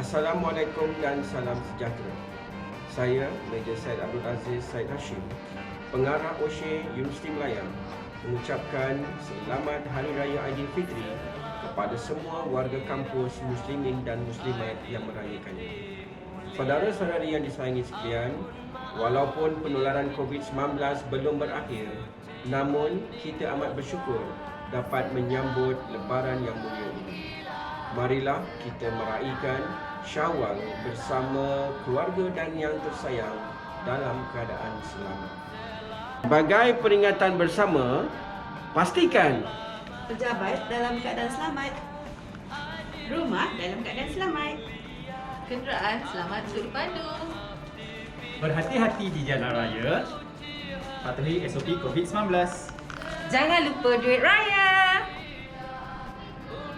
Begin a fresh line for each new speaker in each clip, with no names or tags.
Assalamualaikum dan salam sejahtera. Saya Major Said Abdul Aziz Said Hashim, pengarah OSHE Universiti Melaya mengucapkan selamat Hari Raya Aidilfitri kepada semua warga kampus muslimin dan muslimat yang merayakannya. Saudara-saudari yang disayangi sekalian, walaupun penularan COVID-19 belum berakhir, namun kita amat bersyukur dapat menyambut lebaran yang mulia ini. Marilah kita meraihkan Syawal bersama keluarga dan yang tersayang dalam keadaan selamat. Sebagai peringatan bersama, pastikan
Pejabat dalam keadaan selamat. Rumah dalam keadaan selamat.
Kenderaan selamat duduk dipandu.
Berhati-hati di jalan raya. Patuhi SOP COVID-19.
Jangan lupa duit raya.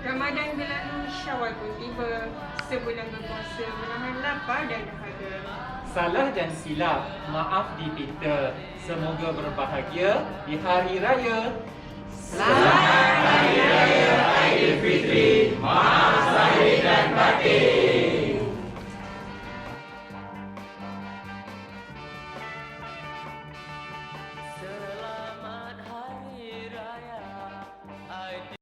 Ramadan berlalu, Syawal pun tiba. Sebulan berpuasa menahan lapar dan dahaga.
Salah dan silap, maaf dipinta. Semoga berbahagia di hari raya.
Selamat Hari Raya